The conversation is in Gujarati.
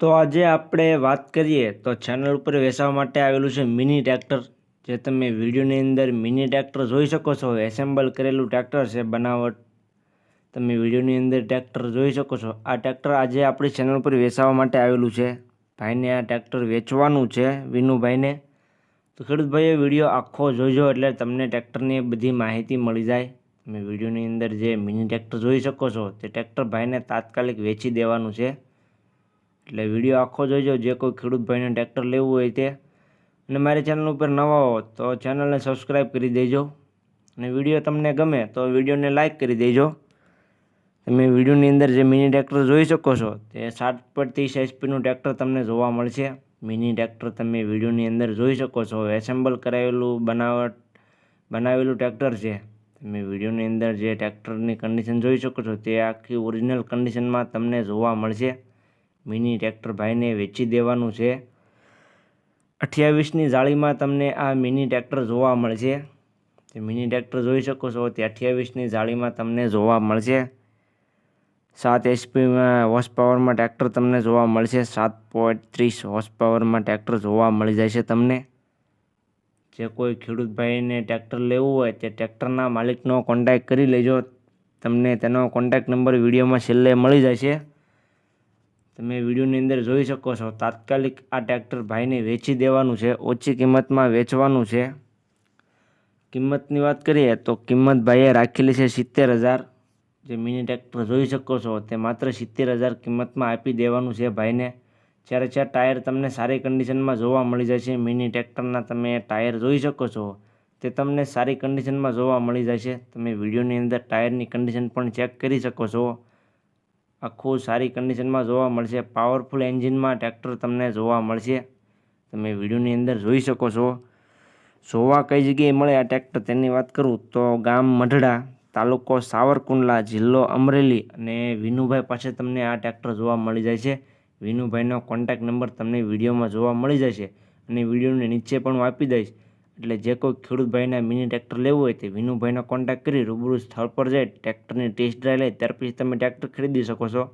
તો આજે આપણે વાત કરીએ તો ચેનલ ઉપર વેચવા માટે આવેલું છે મિની ટ્રેક્ટર જે તમે વિડીયોની અંદર મિની ટ્રેક્ટર જોઈ શકો છો. એસેમ્બલ કરેલું ટ્રેક્ટર છે, બનાવટ. તમે વિડીયોની અંદર ટ્રેક્ટર જોઈ શકો છો. આ ટ્રેક્ટર આજે આપણી ચેનલ ઉપર વેચવા માટે આવેલું છે. ભાઈને આ ટ્રેક્ટર વેચવાનું છે, વિનુભાઈને. તો ખેડૂત ભાઈએ વીડિયો આખો જોઈજો એટલે તમને ટ્રેક્ટરની બધી માહિતી મળી જાય. તમે વિડીયોની અંદર જે મિની ટ્રેક્ટર જોઈ શકો છો, તે ટ્રેક્ટર ભાઈને તાત્કાલિક વેચી દેવાનું છે. એટલે વીડિયો આખો જોઈજો, જે કોઈ ખેડૂત ભાઈને ટ્રેક્ટર લેવું હોય તે. અને મારી ચેનલ ઉપર નવા હો, તો ચેનલને સબસ્ક્રાઈબ કરી દેજો. અને વીડિયો તમને ગમે, તો વિડીયોને લાઇક કરી દેજો. તમે વિડીયોની અંદર જે મિની ટ્રેક્ટર જોઈ શકો છો, તે સાત ત્રીસ એચપીનું ટ્રેક્ટર તમને જોવા મળશે. મિની ટ્રેક્ટર તમે વિડીયોની અંદર જોઈ શકો છો એસેમ્બલ કરાવેલું બનાવટ, બનાવેલું ટ્રેક્ટર છે. તમે વિડીયોની અંદર જે ટ્રેક્ટરની કન્ડિશન જોઈ શકો છો, તે આખી ઓરિજિનલ કન્ડિશનમાં તમને જોવા મળશે. મિની ટ્રેક્ટર ભાઈને વેચી દેવાનું છે. અઠ્યાવીસની જાળીમાં તમને આ મિની ટ્રેક્ટર જોવા મળશે. જે મિની ટ્રેક્ટર જોઈ શકો છો, તે અઠ્યાવીસની જાળીમાં તમને જોવા મળશે. સાત એચપીમાં હોર્સ પાવરમાં ટ્રેક્ટર તમને જોવા મળશે. સાત પોઈન્ટ ત્રીસ હોર્સ પાવરમાં ટ્રેક્ટર જોવા મળી જાય છે તમને. જે કોઈ ખેડૂતભાઈને ટ્રેક્ટર લેવું હોય, તે ટ્રેક્ટરના માલિકનો કોન્ટેક્ટ કરી લેજો. તમને તેનો કોન્ટેક્ટ નંબર વિડીયોમાં છેલ્લે મળી જશે. તમે વિડીયોની અંદર જોઈ શકો છો, તાત્કાલિક આ ટ્રેક્ટર ભાઈને વેચી દેવાનું છે, ઓછી કિંમતમાં વેચવાનું છે. કિંમતની વાત કરીએ તો કિંમત ભાઈએ રાખેલી છે સિત્તેર હજાર. જે મિની ટ્રેક્ટર જોઈ શકો છો, તે માત્ર સિત્તેર હજાર કિંમતમાં આપી દેવાનું છે ભાઈને. જ્યારે જ્યારે ટાયર તમને સારી કન્ડિશનમાં જોવા મળી જશે, મિની ટ્રેક્ટરના તમે ટાયર જોઈ શકો છો, તે તમને સારી કન્ડિશનમાં જોવા મળી જશે. તમે વિડીયોની અંદર ટાયરની કન્ડિશન પણ ચેક કરી શકો છો. આખું સારી કન્ડિશનમાં જોવા મળશે. પાવરફુલ એન્જિનમાં ટ્રેક્ટર તમને જોવા મળશે. તમે વિડીયોની અંદર જોઈ શકો છો. જોવા કઈ જગ્યાએ મળે આ ટ્રેક્ટર તેની વાત કરું તો ગામ મઢડા, તાલુકો સાવરકુંડલા, જિલ્લો અમરેલી અને વિનુભાઈ પાસે તમને આ ટ્રેક્ટર જોવા મળી જાય છે. વિનુભાઈનો કોન્ટેક્ટ નંબર તમને વિડીયોમાં જોવા મળી જશે. અને વિડીયોની નીચે પણ હું આપી દઈશ. એટલે જે કોઈ ખેડૂત ભાઈને મિની ટ્રેક્ટર લેવું હોય તે વિનુભાઈનો કોન્ટેક્ટ કરી રૂબરૂ સ્થળ પર જઈ ટ્રેક્ટરની ટેસ્ટ ડ્રાઈવ લઈ ત્યાર પછી તમે ટ્રેક્ટર ખરીદી શકો છો.